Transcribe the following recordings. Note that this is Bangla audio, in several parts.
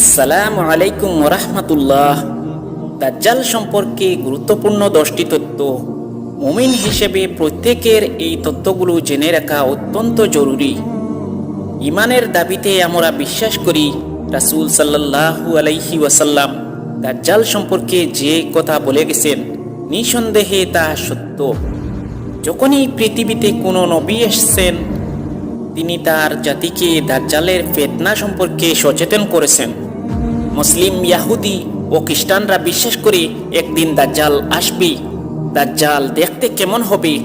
আসসালামু আলাইকুম রহমতুল্লাহ। দাজ্জাল সম্পর্কে গুরুত্বপূর্ণ দশটি তথ্য মুমিন হিসেবে প্রত্যেকের এই তথ্যগুলো জেনে রাখা অত্যন্ত জরুরি। ইমানের দাবিতে আমরা বিশ্বাস করি, রাসূল সাল্লাল্লাহু আলাইহি ওয়াসাল্লাম দাজ্জাল সম্পর্কে যে কথা বলে গেছেন, নিঃসন্দেহে তা সত্য। যখনই পৃথিবীতে কোনো নবী এসছেন তিনি তার জাতিকে দাজ্জালের ফেতনা সম্পর্কে সচেতন করেছেন। মুসলিম, ইয়াহুদি ও খ্রিস্টানরা বিশ্বাস করে একদিন দাজ্জাল আসবে। দাজ্জাল দেখতে কেমন হবে?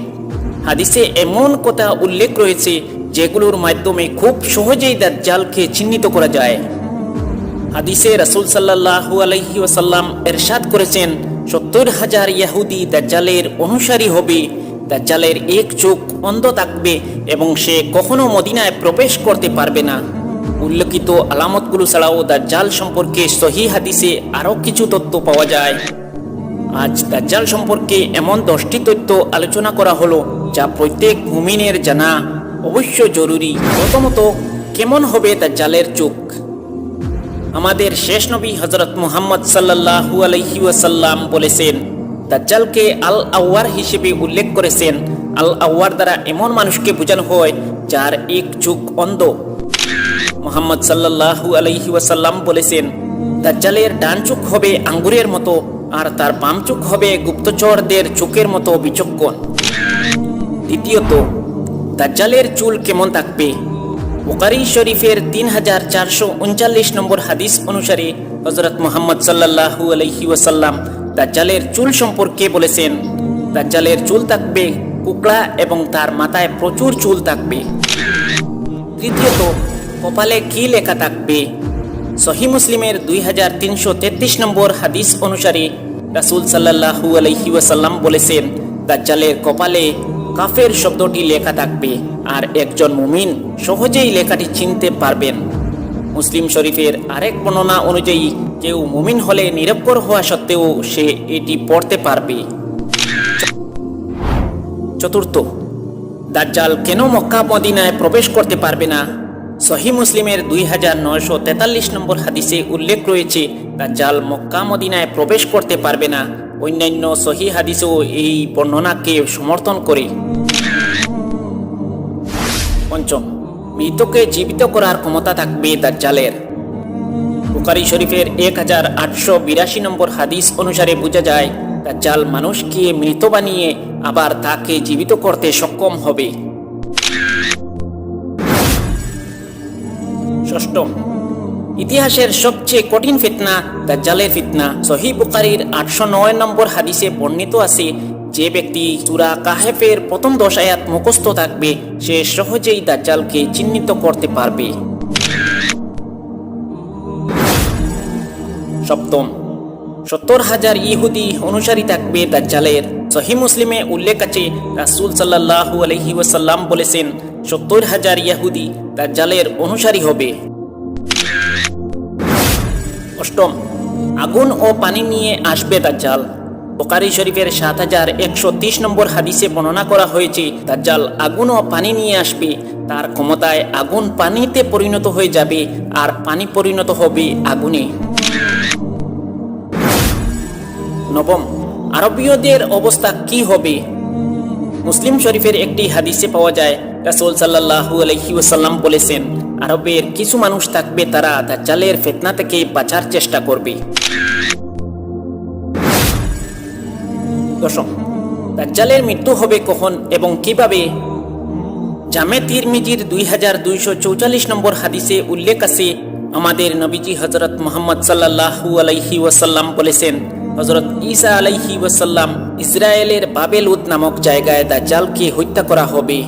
হাদিসে এমন কথা উল্লেখ রয়েছে যেগুলোর মাধ্যমে খুব সহজেই দাজ্জালকে চিহ্নিত করা যায়। হাদিসে রাসূল সাল্লাল্লাহু আলাইহি ওয়াসাল্লাম এরশাদ করেছেন, সত্তর হাজার ইয়াহুদি দাজ্জালের অনুসারী হবে। দাজ্জালের এক চোখ অন্ধ থাকবে এবং সে কখনো মদিনায় প্রবেশ করতে পারবে না। উল্লেখিত আলামতগুলো ছাড়াও দাজ্জাল সম্পর্কে সহি হাদিসে আরও কিছু তথ্য পাওয়া যায়। আজ দাজ্জাল সম্পর্কে এমন দশটি তথ্য আলোচনা করা হলো যা প্রত্যেক মুমিনের জানা অবশ্য জরুরি। প্রথমত, কেমন হবে দাজ্জালের চোখ? আমাদের শেষ নবী হজরত মুহাম্মদ সাল্লাল্লাহু আলাইহি ওয়াসাল্লাম বলেছেন দাজ্জালকে আল আওয়ার হিসেবে উল্লেখ করেছেন। আল আওয়ার দ্বারা এমন মানুষকে বোঝানো হয় যার এক চোখ অন্ধ। মোহাম্মদ সাল্লাল্লাহু আলাইহি ওয়াসাল্লাম বলেছেন, দাজ্জালের ডান চোখ হবে আঙ্গুরের মতো, আর তার বাম চোখ হবে গুপ্তচরদের চোখের মতো বিচক্ষণ। দ্বিতীয়ত, দাজ্জালের চুল কেমন থাকবে? বুকারি শরীফের তিন হাজার চারশো উনচাল্লিশ নম্বর হাদিস অনুসারে হজরত মোহাম্মদ সাল্লাল্লাহু আলাইহি ওয়াসাল্লাম দাজ্জালের চুল সম্পর্কে বলেছেন, দাজ্জালের চুল থাকবে কুকড়া এবং তার মাথায় প্রচুর চুল থাকবে। তৃতীয়ত, কপালে কি লেখা থাকবে? সহি মুসলিমের দুই হাজার তিনশো তেত্রিশ নম্বর হাদিস অনুসারে রাসুল সাল্লাহু আলহি ওয়াসাল্লাম বলেছেন, দাজ্জালের কপালে কাফের শব্দটি লেখা থাকবে, আর একজন মুমিন সহজেই লেখাটি চিনতে পারবেন। মুসলিম শরীফের আরেক বর্ণনা অনুযায়ী, কেউ মুমিন হলে নিরক্ষর হওয়া সত্ত্বেও সে এটি পড়তে পারবে। চতুর্থ, দাজ্জাল কেন মক্কা মদিনায় প্রবেশ করতে পারবে না? সহি মুসলিমের দুই হাজার নয়শো তেতাল্লিশ নম্বর হাদিসে উল্লেখ রয়েছে, দাজ্জাল মক্কা মদিনায় প্রবেশ করতে পারবে না। অন্যান্য সহি হাদিসেও এই বর্ণনাকে সমর্থন করে। পঞ্চম মৃতকে জীবিত করার ক্ষমতা থাকবে তার জালের বুকারি শরীফের এক হাজার আটশো বিরাশি নম্বর হাদিস অনুসারে বোঝা যায় তার দাজ্জাল মানুষকে মৃত বানিয়ে আবার তাকে জীবিত করতে সক্ষম হবে। ষষ্ঠম ইতিহাসের সবচেয়ে কঠিন ফিতনা, দাজ্জালের ফিতনা। সহি বুখারীর আটশো নয় নম্বর হাদিসে বর্ণিত আছে, যে ব্যক্তি সুরা কাহেফের প্রথম দশ আয়াত মুখস্থ থাকবে, সে সহজেই দাজ্জালকে চিহ্নিত করতে পারবে। সপ্তম, সত্তর হাজার ইহুদি অনুসারী থাকবে দাজ্জালের। সহি মুসলিমে উল্লেখ আছে, রাসুল সাল্লাহু আলহি ওয়াসাল্লাম বলেছেন, সত্তর হাজার ইয়াহুদি দাজ্জালের অনুসারী হবে। অষ্টম। আগুন ও পানি নিয়ে আসবে দাজ্জাল। বোকারি শরীফের সাত হাজার একশো তিরিশ নম্বর হাদিসে বর্ণনা করা হয়েছে, দাজ্জাল আগুন ও পানি নিয়ে আসবে, তার ক্ষমতায় আগুন পানিতে পরিণত হয়ে যাবে আর পানি পরিণত হবে আগুনে। নবম, আরবীয়দের অবস্থা কি হবে? মুসলিম শরীফের একটি হাদিসে পাওয়া যায়, রাসূল সাল্লাল্লাহু আলাইহি ওয়াসাল্লাম বলেছেন, আরবের কিছু মানুষ থাকবে তারা দাজ্জালের ফিতনা থেকে বাঁচার চেষ্টা করবে। দশম দাজ্জালের মৃত্যু হবে কখন এবং কীভাবে? জামে তিরমিজির দুই হাজার দুইশো চৌচল্লিশ নম্বর হাদিসে উল্লেখ আছে, আমাদের নবীজি হজরত মোহাম্মদ সাল্লাহু আলাইহি ওয়াসাল্লাম বলেছেন হজরত ঈসা আলাইহি ওয়াসাল্লাম ইসরায়েলের বাবেলউদ নামক জায়গায় দাজ্জালকে হত্যা করা হবে।